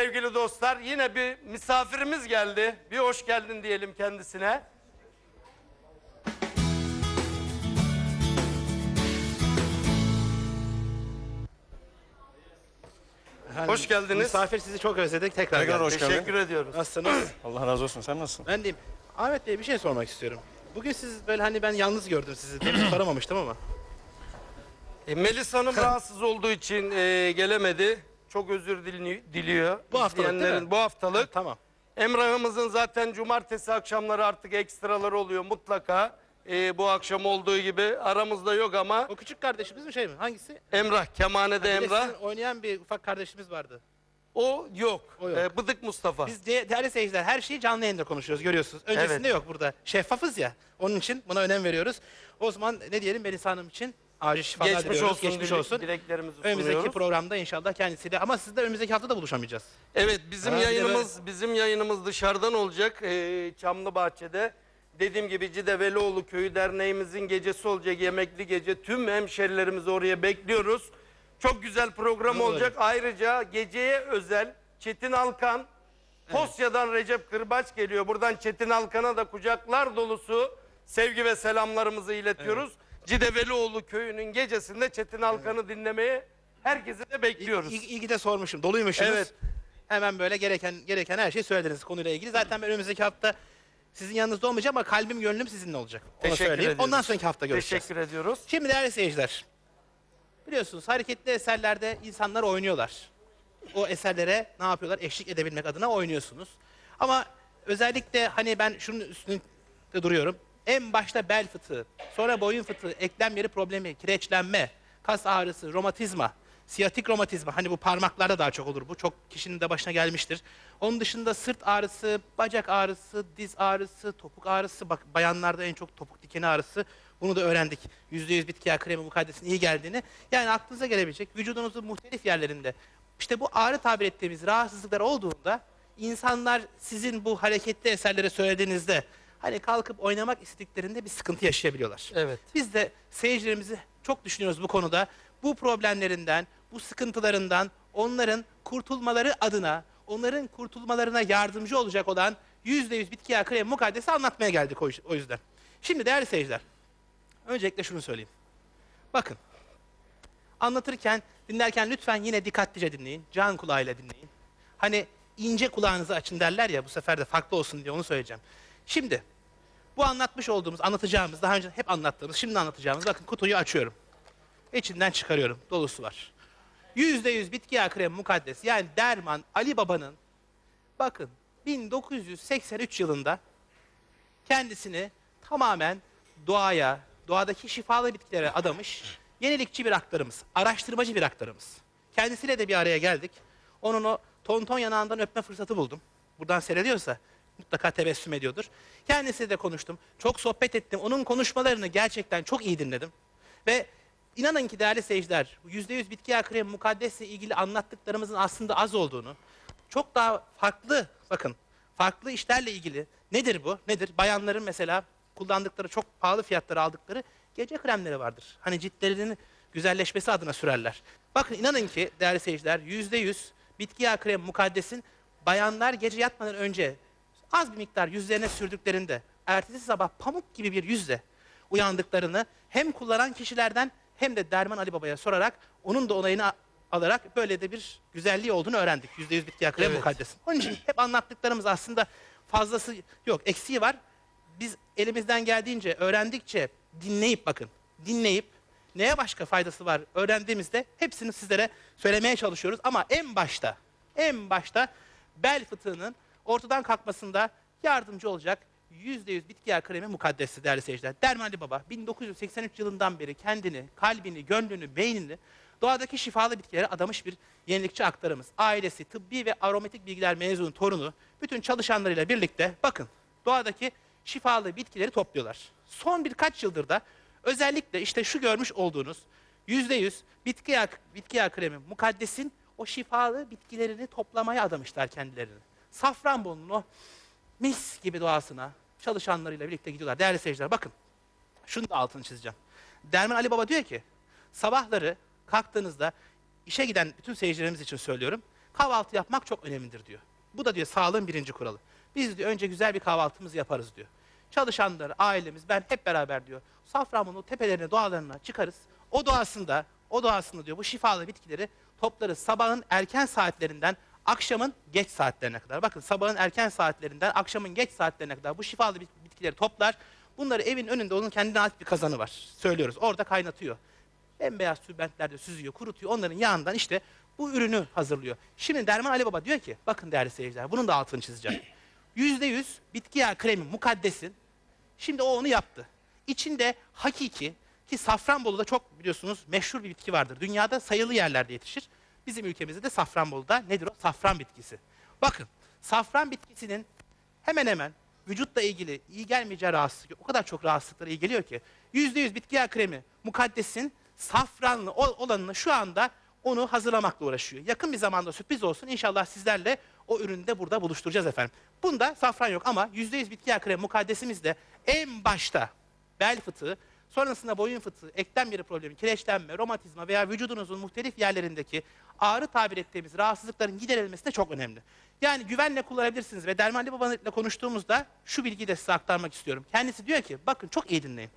sevgili dostlar. Yine bir misafirimiz geldi. Bir hoş geldin diyelim kendisine. Efendim, Hoş geldiniz. Misafir sizi çok özledik. Tekrar, Tekrar geldik. hoş geldin. Teşekkür ediyoruz. Nasılsınız? Allah razı olsun. Sen nasılsın? ben deyim. Ahmet Bey bir şey sormak istiyorum. Bugün siz böyle hani ben yalnız gördüm sizi. Demin soramamıştım ama. E, Melis Hanım rahatsız olduğu için e, gelemedi. Çok özür dilini- diliyor. Bu haftalık değil İzleyenlerin- mi? Bu haftalık. Tamam. Emrah'ımızın zaten cumartesi akşamları artık ekstraları oluyor mutlaka. E, bu akşam olduğu gibi aramızda yok ama O küçük kardeşimiz mi şey mi? Hangisi? Emrah, Kemane'de Bir de Emrah. sizin oynayan bir ufak kardeşimiz vardı. O yok. O yok. E, Bıdık Mustafa. Biz de, değerli seyirciler her şeyi canlı yayında konuşuyoruz görüyorsunuz. Öncesinde Evet. yok burada. Şeffafız ya. Onun için buna önem veriyoruz. O zaman ne diyelim Melisa Hanım için acil şifalar Geçmiş diliyoruz. olsun. Geçmiş olsun. Dileklerimizi Önümüzdeki sunuyoruz. programda inşallah kendisiyle ama sizde önümüzdeki hafta da buluşamayacağız. Evet bizim Ha, de yayınımız bizim yayınımız dışarıdan olacak. Ee, Çamlı Bahçe'de. Dediğim gibi Cidevelioğlu Köyü Derneğimizin gecesi olacak. Yemekli gece. Tüm hemşerilerimizi oraya bekliyoruz. Çok güzel program Ne olacak. Ayrıca geceye özel Çetin Alkan Tosya'dan Recep Kırbaç geliyor. Buradan Çetin Alkan'a da kucaklar dolusu sevgi ve selamlarımızı iletiyoruz. Cidevelioğlu Köyü'nün gecesinde Çetin Alkan'ı dinlemeye herkesi de bekliyoruz. İyi, iyi ki de sormuşum. Doluymuşsunuz. Evet. Hemen böyle gereken gereken her şeyi söylediniz konuyla ilgili. Zaten ben önümüzdeki hafta sizin yanınızda olmayacağım ama kalbim gönlüm sizinle olacak. Onu Teşekkür söyleyeyim. ediyoruz. Ondan sonraki hafta görüşeceğiz. Teşekkür ediyoruz. Şimdi değerli seyirciler. Biliyorsunuz hareketli eserlerde insanlar oynuyorlar. O eserlere ne yapıyorlar? Eşlik edebilmek adına oynuyorsunuz. Ama özellikle hani ben şunun üstünde duruyorum. En başta bel fıtığı, sonra boyun fıtığı, eklem yeri problemi, kireçlenme, kas ağrısı, romatizma, siyatik romatizma. Hani bu parmaklarda daha çok olur bu. Çok kişinin de başına gelmiştir. Onun dışında sırt ağrısı, bacak ağrısı, diz ağrısı, topuk ağrısı. Bak bayanlarda en çok topuk dikeni ağrısı. Bunu da öğrendik. %100 bitki yağı kremi mukaddesin iyi geldiğini. Yani aklınıza gelebilecek vücudunuzun muhtelif yerlerinde işte bu ağrı tabir ettiğimiz rahatsızlıklar olduğunda insanlar sizin bu hareketli eserleri söylediğinizde hani kalkıp oynamak istediklerinde bir sıkıntı yaşayabiliyorlar. Evet. Biz de seyircilerimizi çok düşünüyoruz bu konuda. Bu problemlerinden, bu sıkıntılarından onların kurtulmaları adına, onların kurtulmalarına yardımcı olacak olan %100 bitki yağı kremi mukaddesi anlatmaya geldik o o yüzden. Şimdi değerli seyirciler, öncelikle şunu söyleyeyim. Bakın, anlatırken, dinlerken lütfen yine dikkatlice dinleyin. Can kulağıyla dinleyin. Hani ince kulağınızı açın derler ya bu sefer de farklı olsun diye onu söyleyeceğim. Şimdi bu anlatmış olduğumuz, anlatacağımız, daha önce hep anlattığımız, şimdi anlatacağımız bakın kutuyu açıyorum. İçinden çıkarıyorum. Dolusu var. Yüzde yüz bitki yağı kremi mukaddes. Yani Derman Ali Baba'nın bakın 1983 yılında kendisini tamamen doğaya, doğadaki şifalı bitkilere adamış yenilikçi bir aktarımız, araştırmacı bir aktarımız. Kendisiyle de bir araya geldik. Onun o tonton yanağından öpme fırsatı buldum. Buradan seyrediyorsa mutlaka tebessüm ediyordur. Kendisiyle de konuştum. Çok sohbet ettim. Onun konuşmalarını gerçekten çok iyi dinledim. Ve inanın ki değerli seyirciler, %100 bitki yağı kremi mukaddesle ilgili anlattıklarımızın aslında az olduğunu, çok daha farklı, bakın farklı işlerle ilgili nedir bu? Nedir? Bayanların mesela kullandıkları çok pahalı fiyatları aldıkları gece kremleri vardır. Hani ciltlerinin güzelleşmesi adına sürerler. Bakın inanın ki değerli seyirciler yüzde yüz bitki yağı kremi mukaddesin bayanlar gece yatmadan önce az bir miktar yüzlerine sürdüklerinde ertesi sabah pamuk gibi bir yüzle uyandıklarını hem kullanan kişilerden hem de Derman Ali Baba'ya sorarak onun da onayını alarak böyle de bir güzelliği olduğunu öğrendik. Yüzde yüz bitki kremi Evet. mukaddesin. Onun için hep anlattıklarımız aslında fazlası yok. Eksiği var. Biz elimizden geldiğince öğrendikçe dinleyip bakın. Dinleyip neye başka faydası var öğrendiğimizde hepsini sizlere söylemeye çalışıyoruz. Ama en başta, en başta bel fıtığının ortadan kalkmasında yardımcı olacak %100 bitki yağı kremi mukaddesi değerli seyirciler. Dermali Baba 1983 yılından beri kendini, kalbini, gönlünü, beynini doğadaki şifalı bitkilere adamış bir yenilikçi aktarımız. Ailesi, tıbbi ve aromatik bilgiler mezunu torunu, bütün çalışanlarıyla birlikte bakın doğadaki şifalı bitkileri topluyorlar. Son birkaç yıldır da özellikle işte şu görmüş olduğunuz %100 bitki yağı, bitki yağı kremi mukaddesin o şifalı bitkilerini toplamaya adamışlar kendilerini. Safranbolu'nun o mis gibi doğasına çalışanlarıyla birlikte gidiyorlar. Değerli seyirciler bakın şunu da altını çizeceğim. Derman Ali Baba diyor ki sabahları kalktığınızda işe giden bütün seyircilerimiz için söylüyorum. Kahvaltı yapmak çok önemlidir diyor. Bu da diyor sağlığın birinci kuralı. Biz diyor önce güzel bir kahvaltımızı yaparız diyor. Çalışanlar, ailemiz, ben hep beraber diyor. Safranbolu tepelerine, doğalarına çıkarız. O doğasında, o doğasında diyor bu şifalı bitkileri toplarız sabahın erken saatlerinden akşamın geç saatlerine kadar. Bakın sabahın erken saatlerinden akşamın geç saatlerine kadar bu şifalı bit- bitkileri toplar. Bunları evin önünde onun kendine ait bir kazanı var. Söylüyoruz. Orada kaynatıyor. Bembeyaz tülbentlerde süzüyor, kurutuyor. Onların yağından işte bu ürünü hazırlıyor. Şimdi Derman Ali Baba diyor ki, bakın değerli seyirciler, bunun da altını çizeceğim. Yüzde yüz bitki yağı kremi mukaddesin. Şimdi o onu yaptı. İçinde hakiki ki Safranbolu'da çok biliyorsunuz meşhur bir bitki vardır. Dünyada sayılı yerlerde yetişir. Bizim ülkemizde de Safranbolu'da nedir o? Safran bitkisi. Bakın safran bitkisinin hemen hemen vücutla ilgili iyi gelmeyeceği rahatsızlık, o kadar çok rahatsızlıklara iyi geliyor ki yüzde yüz bitki yağı kremi mukaddesin safranlı ol- olanını şu anda onu hazırlamakla uğraşıyor. Yakın bir zamanda sürpriz olsun inşallah sizlerle o ürünü de burada buluşturacağız efendim. Bunda safran yok ama yüzde yüz bitki yağı kremi mukaddesimizde en başta bel fıtığı, sonrasında boyun fıtığı, eklem yeri problemi, kireçlenme, romatizma veya vücudunuzun muhtelif yerlerindeki ağrı tabir ettiğimiz rahatsızlıkların giderilmesi de çok önemli. Yani güvenle kullanabilirsiniz ve Dermanlı Baba'yla konuştuğumuzda şu bilgiyi de size aktarmak istiyorum. Kendisi diyor ki bakın çok iyi dinleyin.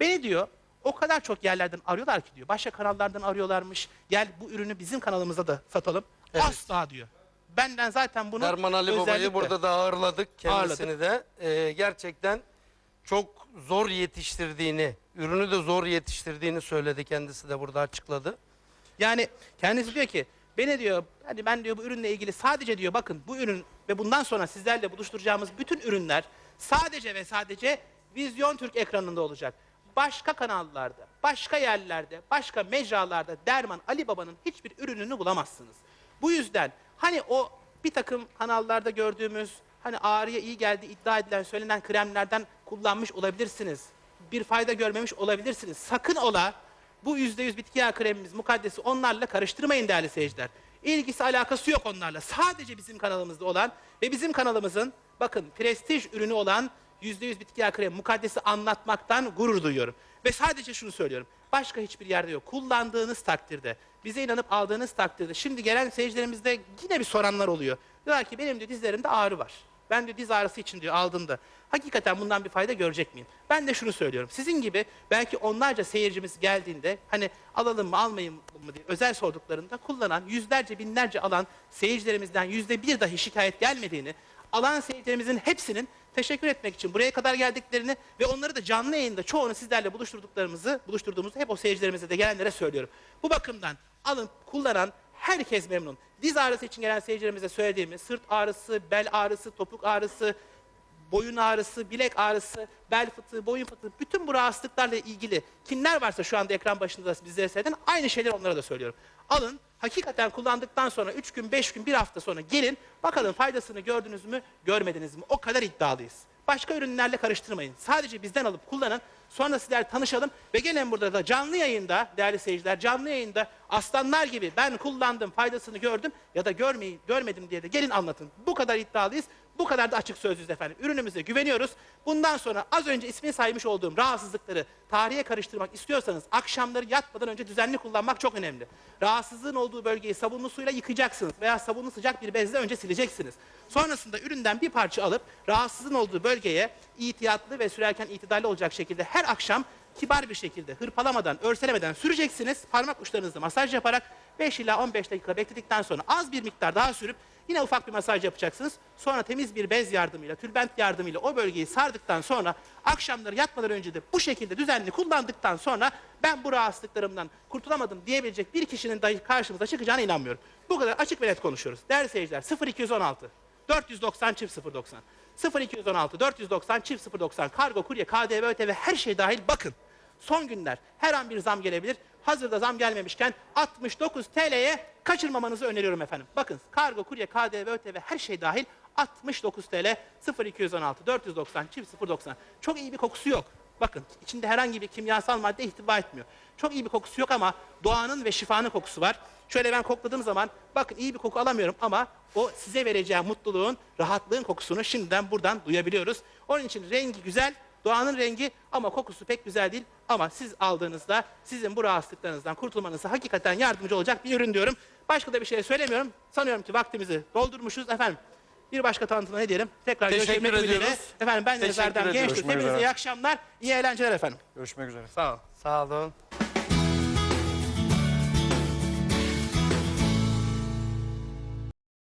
Beni diyor o kadar çok yerlerden arıyorlar ki diyor. Başka kanallardan arıyorlarmış. Gel bu ürünü bizim kanalımıza da satalım. Evet. Asla diyor. Benden zaten bunu Derman Ali Baba'yı burada da ağırladık kendisini de. Ee, gerçekten çok zor yetiştirdiğini, ürünü de zor yetiştirdiğini söyledi kendisi de burada açıkladı. Yani kendisi diyor ki beni diyor hani ben diyor bu ürünle ilgili sadece diyor bakın bu ürün ve bundan sonra sizlerle buluşturacağımız bütün ürünler sadece ve sadece Vizyon Türk ekranında olacak. Başka kanallarda, başka yerlerde, başka mecralarda Derman Ali Baba'nın hiçbir ürününü bulamazsınız. Bu yüzden hani o bir takım kanallarda gördüğümüz hani ağrıya iyi geldi iddia edilen söylenen kremlerden kullanmış olabilirsiniz. Bir fayda görmemiş olabilirsiniz. Sakın ola bu yüzde yüz bitki yağı kremimiz, mukaddesi onlarla karıştırmayın değerli seyirciler. İlgisi alakası yok onlarla. Sadece bizim kanalımızda olan ve bizim kanalımızın bakın prestij ürünü olan yüzde yüz bitki yağı kremi mukaddesi anlatmaktan gurur duyuyorum. Ve sadece şunu söylüyorum. Başka hiçbir yerde yok. Kullandığınız takdirde, bize inanıp aldığınız takdirde. Şimdi gelen seyircilerimizde yine bir soranlar oluyor. Diyorlar ki benim diyor dizlerimde ağrı var. Ben diyor diz ağrısı için diyor aldığımda hakikaten bundan bir fayda görecek miyim? Ben de şunu söylüyorum. Sizin gibi belki onlarca seyircimiz geldiğinde hani alalım mı almayayım mı diye özel sorduklarında kullanan yüzlerce binlerce alan seyircilerimizden yüzde bir dahi şikayet gelmediğini alan seyircilerimizin hepsinin teşekkür etmek için buraya kadar geldiklerini ve onları da canlı yayında çoğunu sizlerle buluşturduklarımızı, buluşturduğumuzu hep o seyircilerimize de gelenlere söylüyorum. Bu bakımdan alın kullanan herkes memnun. Diz ağrısı için gelen seyircilerimize söylediğimiz sırt ağrısı, bel ağrısı, topuk ağrısı, boyun ağrısı, bilek ağrısı, bel fıtığı, boyun fıtığı bütün bu rahatsızlıklarla ilgili kimler varsa şu anda ekran başında bizlere seyreden aynı şeyleri onlara da söylüyorum. Alın hakikaten kullandıktan sonra 3 gün, 5 gün, bir hafta sonra gelin bakalım faydasını gördünüz mü, görmediniz mi? O kadar iddialıyız. Başka ürünlerle karıştırmayın. Sadece bizden alıp kullanın. Sonra sizler tanışalım ve gelin burada da canlı yayında değerli seyirciler canlı yayında aslanlar gibi ben kullandım faydasını gördüm ya da görmeyi görmedim diye de gelin anlatın. Bu kadar iddialıyız. Bu kadar da açık sözlüyüz efendim. Ürünümüze güveniyoruz. Bundan sonra az önce ismini saymış olduğum rahatsızlıkları tarihe karıştırmak istiyorsanız akşamları yatmadan önce düzenli kullanmak çok önemli. Rahatsızlığın olduğu bölgeyi sabunlu suyla yıkayacaksınız veya sabunlu sıcak bir bezle önce sileceksiniz. Sonrasında üründen bir parça alıp rahatsızlığın olduğu bölgeye ihtiyatlı ve sürerken itidalli olacak şekilde her akşam kibar bir şekilde hırpalamadan, örselemeden süreceksiniz. Parmak uçlarınızla masaj yaparak 5 ila 15 dakika bekledikten sonra az bir miktar daha sürüp yine ufak bir masaj yapacaksınız. Sonra temiz bir bez yardımıyla, tülbent yardımıyla o bölgeyi sardıktan sonra akşamları yatmadan önce de bu şekilde düzenli kullandıktan sonra ben bu rahatsızlıklarımdan kurtulamadım diyebilecek bir kişinin dahi karşımıza çıkacağına inanmıyorum. Bu kadar açık ve net konuşuyoruz. Değerli seyirciler 0216 490 çift 090 0216 490 çift 090 kargo, kurye, KDV, ÖTV her şey dahil bakın. Son günler her an bir zam gelebilir. Hazırda zam gelmemişken 69 TL'ye kaçırmamanızı öneriyorum efendim. Bakın kargo, kurye, KDV, ÖTV her şey dahil 69 TL 0216 490 çift 090. Çok iyi bir kokusu yok. Bakın içinde herhangi bir kimyasal madde ihtiva etmiyor. Çok iyi bir kokusu yok ama doğanın ve şifanın kokusu var. Şöyle ben kokladığım zaman bakın iyi bir koku alamıyorum ama o size vereceği mutluluğun, rahatlığın kokusunu şimdiden buradan duyabiliyoruz. Onun için rengi güzel, doğanın rengi ama kokusu pek güzel değil. Ama siz aldığınızda sizin bu rahatsızlıklarınızdan kurtulmanıza hakikaten yardımcı olacak bir ürün diyorum. Başka da bir şey söylemiyorum. Sanıyorum ki vaktimizi doldurmuşuz efendim. Bir başka tanıtımda ne diyelim? Tekrar Teşekkür görüşmek ümidiyle. ediyoruz. Efendim ben Deniz Teşekkür Erdem ediyoruz. Gençlik. Görüşmek Hepinize üzere. iyi akşamlar, iyi eğlenceler efendim. Görüşmek üzere. Sağ ol. Sağ olun.